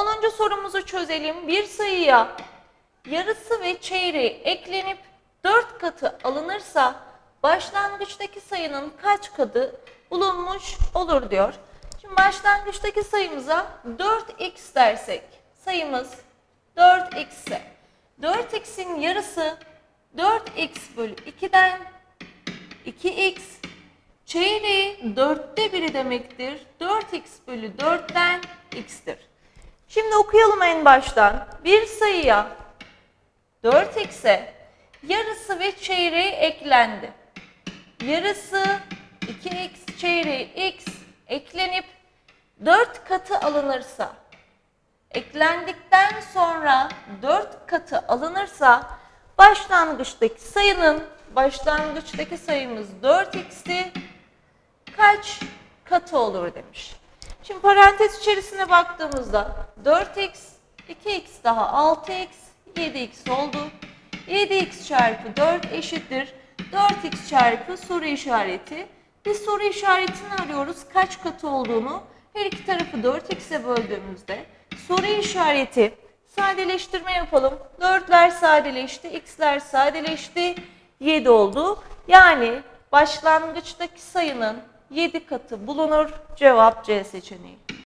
10. sorumuzu çözelim. Bir sayıya yarısı ve çeyreği eklenip 4 katı alınırsa başlangıçtaki sayının kaç katı bulunmuş olur diyor. Şimdi başlangıçtaki sayımıza 4x dersek sayımız 4x ise 4x'in yarısı 4x bölü 2'den 2x çeyreği dörtte biri demektir. 4x bölü 4'ten x'tir. Şimdi okuyalım en baştan. Bir sayıya 4x'e yarısı ve çeyreği eklendi. Yarısı 2x çeyreği x eklenip 4 katı alınırsa eklendikten sonra 4 katı alınırsa başlangıçtaki sayının başlangıçtaki sayımız 4x'ti kaç katı olur demiş. Şimdi parantez içerisine baktığımızda 4x, 2x daha 6x, 7x oldu. 7x çarpı 4 eşittir. 4x çarpı soru işareti. Biz soru işaretini arıyoruz. Kaç katı olduğunu. Her iki tarafı 4x'e böldüğümüzde soru işareti sadeleştirme yapalım. 4'ler sadeleşti, x'ler sadeleşti. 7 oldu. Yani başlangıçtaki sayının 7 katı bulunur. Cevap C seçeneği.